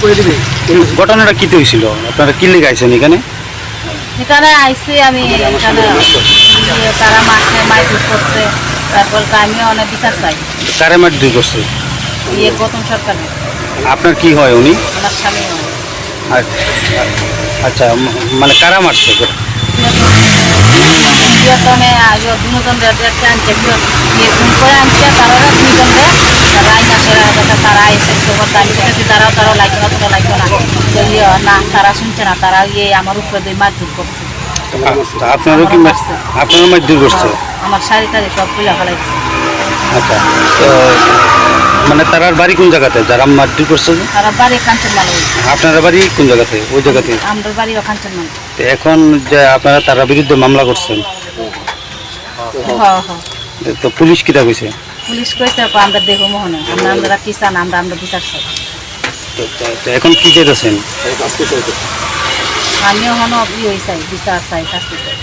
করে দিবে? ঘটনাটা কি হয়েছিল আপনারা কি লেগে আইছেন এখানে? এখানে আইসি আমি এখানে তারা মাসে মাইপিট করছে। তারপর তো আমিও অনেক বিচার চাই। কারে মার দুই করছে? ইয়ে গৌতম সরকারের আপনার কি হয় উনি? আমার স্বামী আচ্ছা, আচ্ছা ম- মানে কারা মারছে? প্রিয়তমে আগে দুজন আনছে করে আনছে তারা দুজন রে তারা আইনা তারা এসে তারাও তারাও লাগবে না তোরা লাগবে না। তো ইয়ে না তারা শুনছে না তারা ইয়ে আমার উপরে দিয়ে মারধর করছে। আপনারও কি আপনারও করছে? আমার শাড়ি টাড়ি সব খুলে ফেলাইছে। আচ্ছা তো মানে তারার বাড়ি কোন জায়গাতে? যারা মারধর করছে তারা বাড়ি কাঞ্চন মাল আপনার বাড়ি কোন জায়গাতে? ওই জায়গাতে? আমাদের বাড়িও কাঞ্চন মাল তো এখন যে আপনারা তার বিরুদ্ধে মামলা করছেন হ্যাঁ হ্যাঁ তো পুলিশ কিটা কইছে? পুলিশ কইছে আমরা দেখো মোহনে। আমরা আমরা কিসান আমরা আমরা বিচার চাই তো তো- তো এখন কি চাইতেছেন? আমি হন ই হইছাই চাই বিচার চাই শাস্তি চাই।